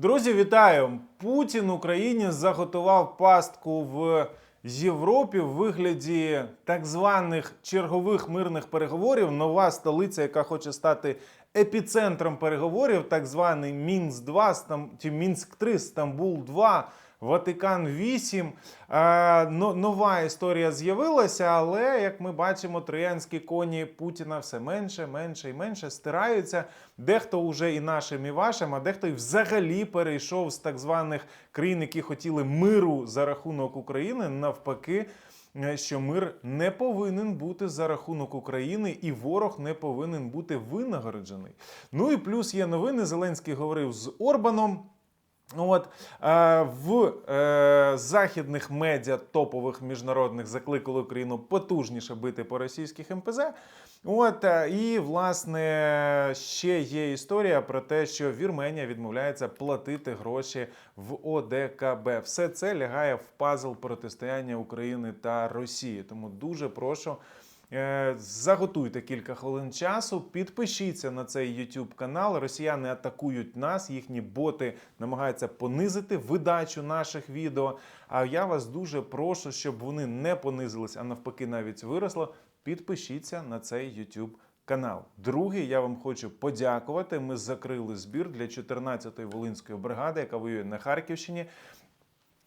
Друзі, вітаю! Путін Україні заготував пастку в Європі в вигляді так званих чергових мирних переговорів. Нова столиця, яка хоче стати епіцентром переговорів, так званий Мінськ-2, Мінськ-3, Стамбул-2. Ватикан 8. Е, нова історія з'явилася, але як ми бачимо, троянські коні Путіна все менше, менше і менше стираються. Дехто вже і нашим, і вашим, а дехто й взагалі перейшов з так званих країн, які хотіли миру за рахунок України, навпаки. е, Що мир не повинен бути за рахунок України, і ворог не повинен бути винагороджений. Ну і плюс є новини. Зеленський говорив з Орбаном. От е, в е, західних медіа топових міжнародних закликали Україну потужніше бити по російських МПЗ. От е, і власне ще є історія про те, що Вірменія відмовляється платити гроші в ОДКБ. Все це лягає в пазл протистояння України та Росії. Тому дуже прошу. Е, Заготуйте кілька хвилин часу, підпишіться на цей YouTube канал. Росіяни атакують нас, їхні боти намагаються понизити видачу наших відео. А я вас дуже прошу, щоб вони не понизились, а навпаки, навіть виросло. Підпишіться на цей YouTube канал. Другий, я вам хочу подякувати. Ми закрили збір для 14-ї Волинської бригади, яка воює на Харківщині.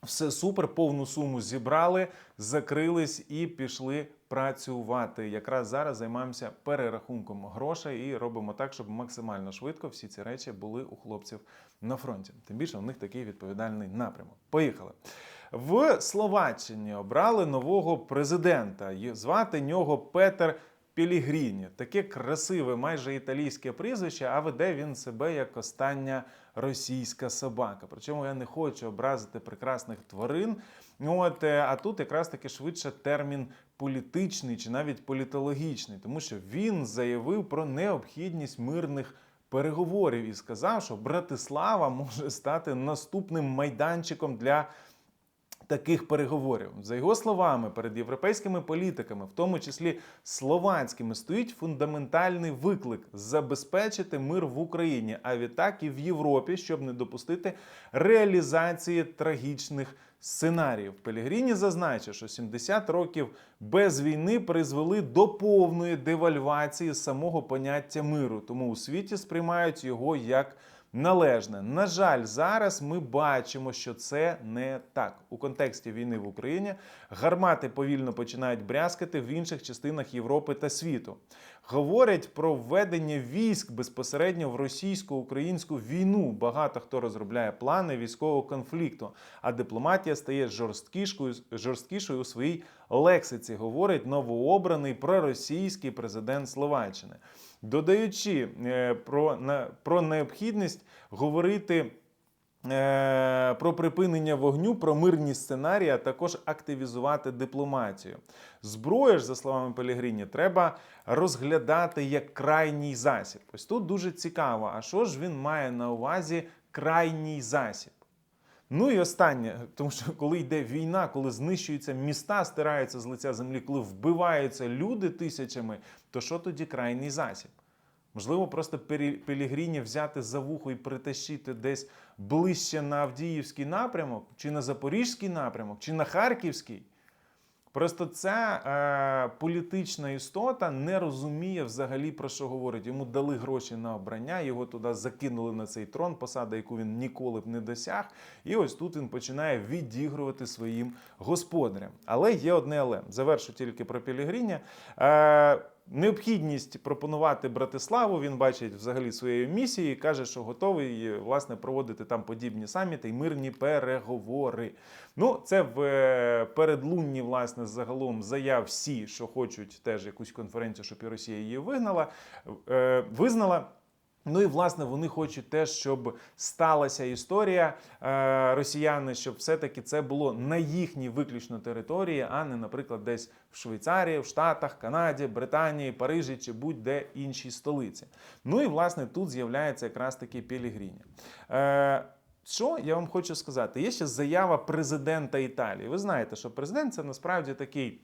Все супер, повну суму зібрали, закрились і пішли працювати. Якраз зараз займаємося перерахунком грошей і робимо так, щоб максимально швидко всі ці речі були у хлопців на фронті. Тим більше у них такий відповідальний напрямок. Поїхали. В Словаччині обрали нового президента. Звати нього Петер Пілігріні. Таке красиве, майже італійське прізвище, а веде він себе як остання російська собака. Причому я не хочу образити прекрасних тварин. Ну, От, е, а тут якраз таки швидше термін політичний чи навіть політологічний, тому що він заявив про необхідність мирних переговорів і сказав, що Братислава може стати наступним майданчиком для таких переговорів. За його словами, перед європейськими політиками, в тому числі словацькими, стоїть фундаментальний виклик забезпечити мир в Україні, а відтак і в Європі, щоб не допустити реалізації трагічних сценаріїв. Пелігріні зазначив, що 70 років без війни призвели до повної девальвації самого поняття миру, тому у світі сприймають його як належне. На жаль, зараз ми бачимо, що це не так. У контексті війни в Україні гармати повільно починають брязкати в інших частинах Європи та світу. Говорять про введення військ безпосередньо в російсько-українську війну. Багато хто розробляє плани військового конфлікту, а дипломатія стає жорсткішою, жорсткішою у своїй лексиці, говорить новообраний проросійський президент Словаччини додаючи е, про, про необхідність говорити. Е, Про припинення вогню, про мирні сценарії, а також активізувати дипломатію. Зброю ж, за словами Пелігрині, треба розглядати як крайній засіб. Ось тут дуже цікаво, а що ж він має на увазі крайній засіб? Ну і останнє, тому що коли йде війна, коли знищуються міста, стираються з лиця землі, коли вбиваються люди тисячами, то що тоді крайній засіб? Можливо, просто Пелігріні взяти за вухо і притащити десь ближче на Авдіївський напрямок, чи на Запорізький напрямок, чи на Харківський. Просто ця е, політична істота не розуміє взагалі про що говорить. Йому дали гроші на обрання, його туди закинули на цей трон, посада, яку він ніколи б не досяг. І ось тут він починає відігрувати своїм господарям. Але є одне але. Завершу тільки про Пілігриня. Е, Необхідність пропонувати Братиславу він бачить взагалі своєю місією і каже, що готовий власне проводити там подібні саміти і мирні переговори. Ну, це в е, передлунні, власне, загалом заяв всі, що хочуть теж якусь конференцію, щоб і Росія її вигнала, е, визнала. Ну і власне вони хочуть теж, щоб сталася історія е, росіяни, щоб все-таки це було на їхній виключно території, а не, наприклад, десь в Швейцарії, в Штатах, Канаді, Британії, Парижі чи будь-де іншій столиці. Ну і власне тут з'являється якраз таки Пілігріні. Е, що я вам хочу сказати? Є ще заява президента Італії. Ви знаєте, що президент це насправді такий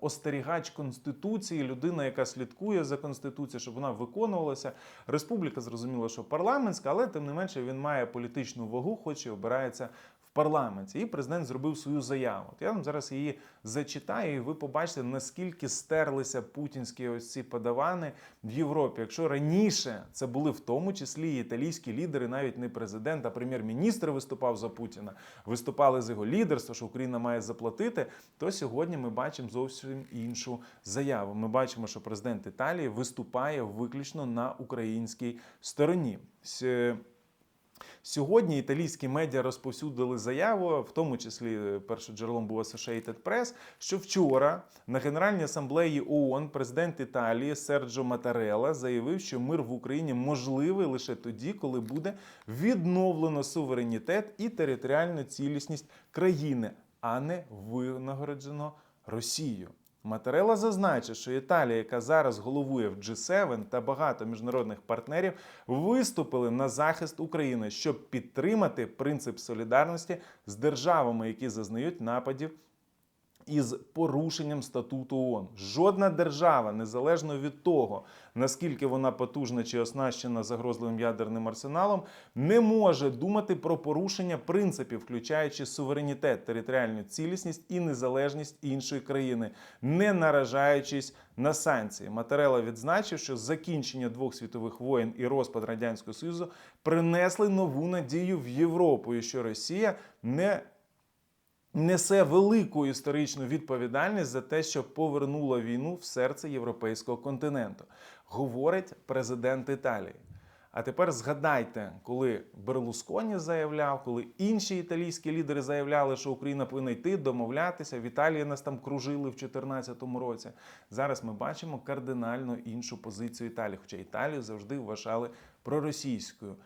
остерігач конституції, людина, яка слідкує за конституцією, щоб вона виконувалася. Республіка зрозуміло, що парламентська, але тим не менше він має політичну вагу, хоч і обирається парламенті. І президент зробив свою заяву. От я вам зараз її зачитаю, і ви побачите, наскільки стерлися путінські ось ці подавани в Європі. Якщо раніше це були в тому числі і італійські лідери, навіть не президент, а прем'єр-міністр виступав за Путіна, виступали з його лідерства, що Україна має заплатити. То сьогодні ми бачимо зовсім іншу заяву. Ми бачимо, що президент Італії виступає виключно на українській стороні. Сьогодні італійські медіа розповсюдили заяву, в тому числі е, першим джерелом був Associated Press, що вчора на Генеральній асамблеї ООН президент Італії Серджо Матарелла заявив, що мир в Україні можливий лише тоді, коли буде відновлено суверенітет і територіальну цілісність країни, а не винагороджено Росію. Матерела зазначив, що Італія, яка зараз головує в G7 та багато міжнародних партнерів, виступили на захист України, щоб підтримати принцип солідарності з державами, які зазнають нападів із порушенням статуту ООН. Жодна держава, незалежно від того, наскільки вона потужна чи оснащена загрозливим ядерним арсеналом, не може думати про порушення принципів, включаючи суверенітет, територіальну цілісність і незалежність іншої країни, не наражаючись на санкції. Матерела відзначив, що закінчення двох світових воєн і розпад радянського союзу принесли нову надію в Європу, і що Росія не несе велику історичну відповідальність за те, що повернула війну в серце європейського континенту, говорить президент Італії. А тепер згадайте, коли Берлусконі заявляв, коли інші італійські лідери заявляли, що Україна повинна йти домовлятися. В Італії нас там кружили в 2014 році. Зараз ми бачимо кардинально іншу позицію Італії, хоча Італію завжди вважали проросійською.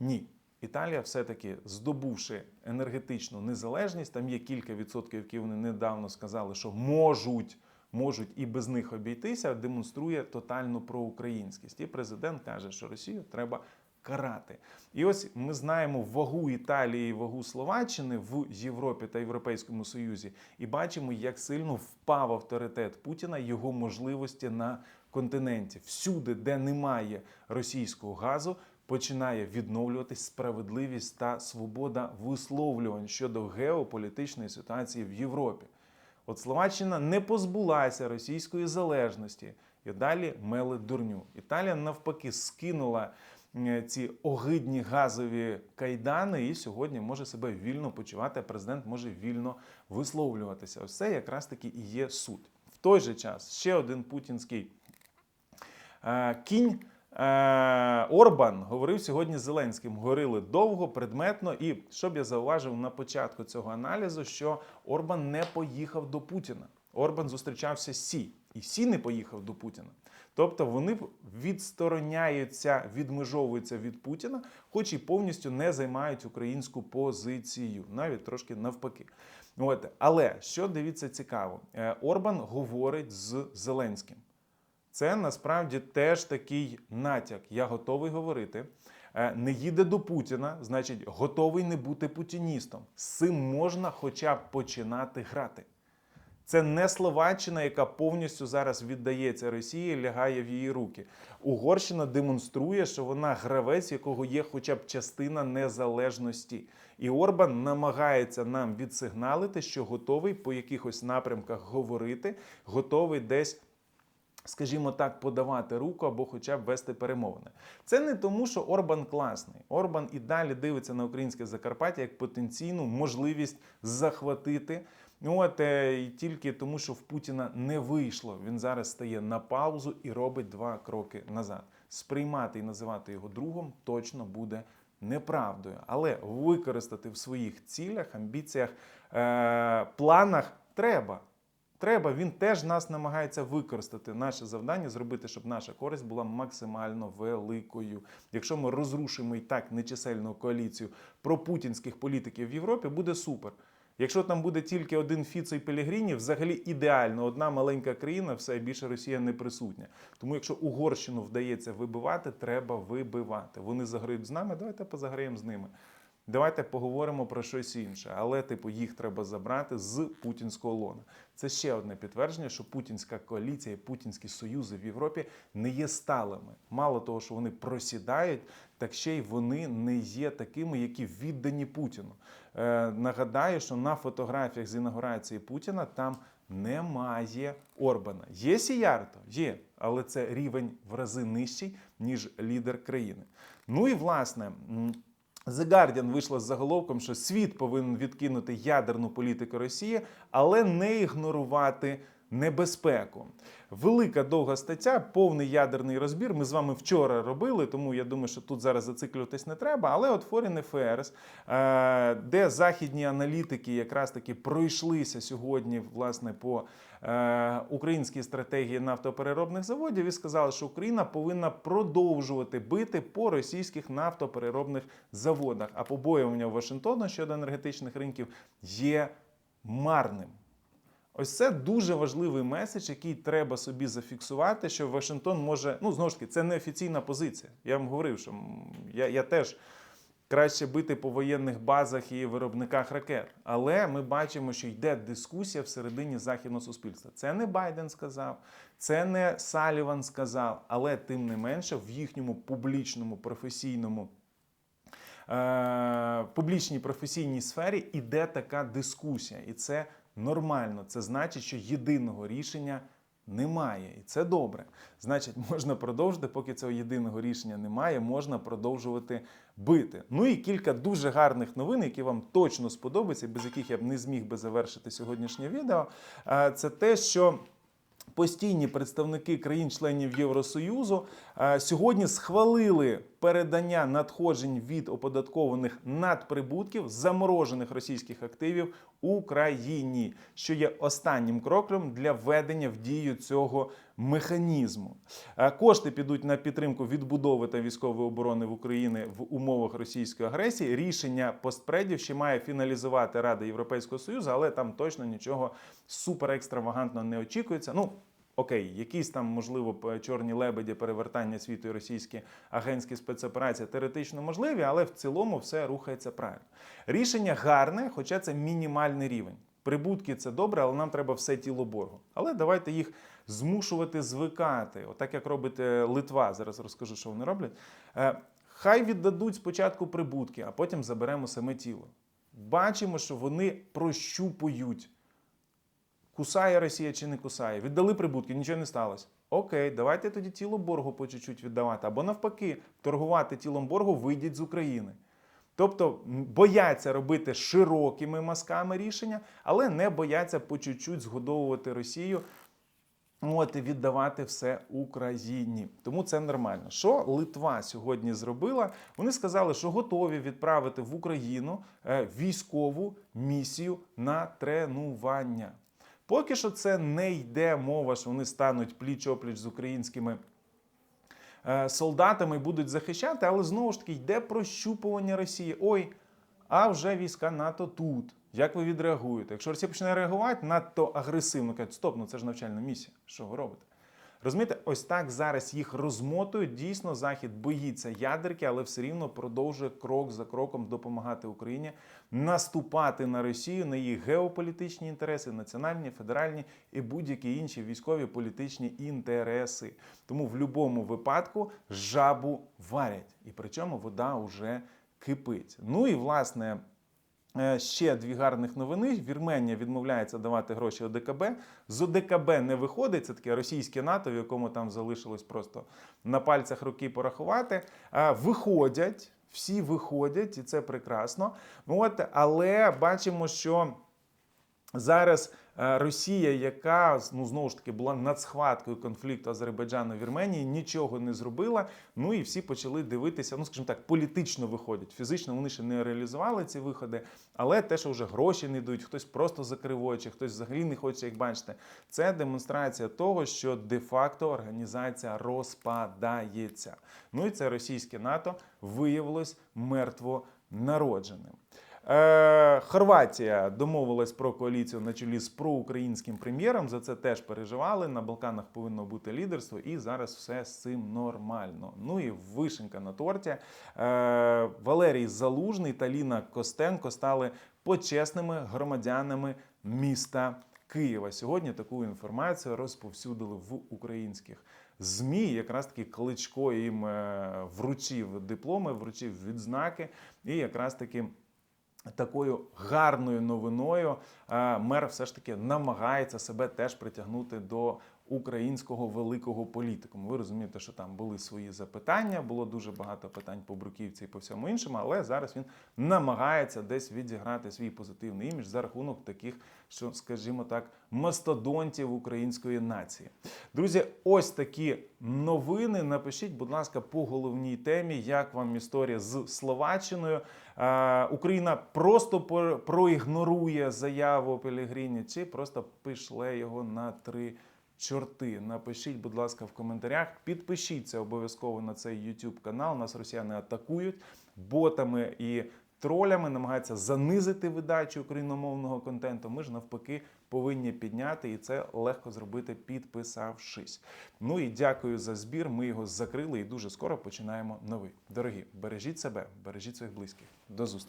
Ні. Італія, все-таки здобувши енергетичну незалежність, там є кілька відсотків, які вони недавно сказали, що можуть, можуть і без них обійтися, демонструє тотальну проукраїнськість. І президент каже, що Росію треба карати. І ось ми знаємо вагу Італії, вагу Словаччини в Європі та Європейському Союзі, і бачимо, як сильно впав авторитет Путіна, його можливості на континенті. Всюди, де немає російського газу, починає відновлюватись справедливість та свобода висловлювань щодо геополітичної ситуації в Європі. От Словаччина не позбулася російської залежності і далі мели дурню. Італія навпаки скинула ці огидні газові кайдани і сьогодні може себе вільно почувати. Президент може вільно висловлюватися. Ось це якраз таки і є суд. В той же час ще один путінський е, кінь. Е, Орбан говорив сьогодні з Зеленським. Говорили довго, предметно. І щоб я зауважив на початку цього аналізу, що Орбан не поїхав до Путіна. Орбан зустрічався з Сі, і Сі не поїхав до Путіна. Тобто вони відстороняються, відмежовуються від Путіна, хоч і повністю не займають українську позицію, навіть трошки навпаки. От. Але що дивіться цікаво, Е, Орбан говорить з Зеленським. Це насправді теж такий натяк. Я готовий говорити. Е, Не їде до Путіна, значить, готовий не бути путіністом. З цим можна хоча б починати грати. Це не Словаччина, яка повністю зараз віддається Росії, лягає в її руки. Угорщина демонструє, що вона гравець, якого є хоча б частина незалежності. І Орбан намагається нам відсигналити, що готовий по якихось напрямках говорити, готовий десь скажімо так, подавати руку або хоча б вести перемовини. Це не тому, що Орбан класний. Орбан і далі дивиться на українське Закарпаття як потенційну можливість захватити. От е, і тільки тому, що в Путіна не вийшло. Він зараз стає на паузу і робить два кроки назад. Сприймати і називати його другом точно буде неправдою, але використати в своїх цілях, амбіціях, е- планах треба. Треба, він теж нас намагається використати. Наше завдання зробити, щоб наша користь була максимально великою. Якщо ми розрушимо і так нечисельну коаліцію пропутінських політиків в Європі, буде супер. Якщо там буде тільки один Фіцо і Пелігріні, взагалі ідеально, одна маленька країна, все більше Росія не присутня. Тому якщо Угорщину вдається вибивати, треба вибивати. Вони заграють з нами, давайте позаграємо з ними. Давайте поговоримо про щось інше. Але, типу, їх треба забрати з путінського лона. Це ще одне підтвердження, що путінська коаліція і путінські союзи в Європі не є сталими. Мало того, що вони просідають, так ще й вони не є такими, які віддані Путіну. Е, нагадаю, що на фотографіях з інаугурації Путіна там немає Орбана. Є Сіярто? Є, але це рівень в рази нижчий, ніж лідер країни. Ну і власне. The Guardian вийшла з заголовком, що світ повинен відкинути ядерну політику Росії, але не ігнорувати небезпеку. Велика довга стаття, повний ядерний розбір. Ми з вами вчора робили, тому я думаю, що тут зараз зациклюватись не треба. Але от Foreign Affairs, е, де західні аналітики якраз таки пройшлися сьогодні, власне, по е, українській стратегії нафтопереробних заводів і сказали, що Україна повинна продовжувати бити по російських нафтопереробних заводах. А побоювання Вашингтону щодо енергетичних ринків є марним. Ось це дуже важливий меседж, який треба собі зафіксувати, що Вашингтон може. Ну, знову ж таки, це не офіційна позиція. Я вам говорив, що я, я теж краще бити по воєнних базах і виробниках ракет. Але ми бачимо, що йде дискусія всередині західного суспільства. Це не Байден сказав, це не Саліван сказав, але тим не менше в їхньому публічному професійному е, публічній професійній сфері іде така дискусія, і це нормально. Це значить, що єдиного рішення немає, і це добре. Значить, можна продовжити, поки цього єдиного рішення немає, можна продовжувати бити. Ну і кілька дуже гарних новин, які вам точно сподобаються, без яких я б не зміг би завершити сьогоднішнє відео. Це те, що. Постійні представники країн-членів Євросоюзу сьогодні схвалили передання надходжень від оподаткованих надприбутків заморожених російських активів Україні, що є останнім кроком для введення в дію цього механізму. Е, Кошти підуть на підтримку відбудови та військової оборони в Україні в умовах російської агресії. Рішення постпредів ще має фіналізувати Рада Європейського Союзу, але там точно нічого супер екстравагантно не очікується. Ну Окей, якісь там, можливо, чорні лебеді, перевертання світу і російські агентські спецоперації теоретично можливі, але в цілому все рухається правильно. Рішення гарне, хоча це мінімальний рівень. Прибутки це добре, але нам треба все тіло боргу. Але давайте їх змушувати звикати. Отак як робить е, Литва. Зараз розкажу, що вони роблять. Е, Хай віддадуть спочатку прибутки, а потім заберемо саме тіло. Бачимо, що вони прощупують. Кусає Росія чи не кусає? Віддали прибутки, нічого не сталося. Окей, давайте тоді тіло боргу по чуть-чуть віддавати. Або навпаки, торгувати тілом боргу вийдіть з України. Тобто бояться робити широкими мазками рішення, але не бояться по чуть-чуть згодовувати Росію. От і віддавати все Україні. Тому це нормально. Що Литва сьогодні зробила? Вони сказали, що готові відправити в Україну е, військову місію на тренування. Поки що це не йде мова, що вони стануть пліч-опліч з українськими е, солдатами і будуть захищати, але знову ж таки йде прощупування Росії. Ой, а вже війська НАТО тут. Як ви відреагуєте? Якщо Росія почне реагувати надто агресивно, кажуть, стоп, ну це ж навчальна місія. Що ви робите? Розумієте, ось так зараз їх розмотують. Дійсно, Захід боїться ядерки, але все рівно продовжує крок за кроком допомагати Україні наступати на Росію, на її геополітичні інтереси, національні, федеральні і будь-які інші військові політичні інтереси. Тому в будь-якому випадку жабу варять, і причому вода вже кипить. Ну і власне. Е, Ще дві гарних новини. Вірменія відмовляється давати гроші ОДКБ. З ОДКБ не виходить. Це таке російське НАТО, в якому там залишилось просто на пальцях руки порахувати. Е, Виходять, всі виходять, і це прекрасно. От, але бачимо, що зараз е, Росія, яка ну знову ж таки була над схваткою конфлікту Азербайджану і Вірменії, нічого не зробила. Ну і всі почали дивитися. Ну, скажімо так, політично виходять. Фізично вони ще не реалізували ці виходи, але те, що вже гроші не дають, хтось просто закрив хтось взагалі не хоче їх бачити. Це демонстрація того, що де-факто організація розпадається. Ну і це російське НАТО виявилось мертво народженим. Е, Хорватія домовилась про коаліцію на чолі з проукраїнським прем'єром. За це теж переживали. На Балканах повинно бути лідерство, і зараз все з цим нормально. Ну і вишенька на торті. Е, Валерій Залужний та Ліна Костенко стали почесними громадянами міста Києва. Сьогодні таку інформацію розповсюдили в українських ЗМІ. Якраз таки Кличко їм е, вручив дипломи, вручив відзнаки, і якраз таки. Такою гарною новиною е, мер все ж таки намагається себе теж притягнути до українського великого політикуму. Ви розумієте, що там були свої запитання, було дуже багато питань по бруківці і по всьому іншому, але зараз він намагається десь відіграти свій позитивний імідж за рахунок таких, що, скажімо так, мастодонтів української нації. Друзі, ось такі новини. Напишіть, будь ласка, по головній темі, як вам історія з Словаччиною. Україна просто проігнорує заяву Пелігріні, чи просто пішле його на три чорти. Напишіть, будь ласка, в коментарях. Підпишіться обов'язково на цей YouTube канал. Нас росіяни атакують ботами і тролями, намагаються занизити видачу україномовного контенту. Ми ж навпаки повинні підняти, і це легко зробити, підписавшись. Ну і дякую за збір. Ми його закрили і дуже скоро починаємо новий. Дорогі, бережіть себе, бережіть своїх близьких. До зустрічі.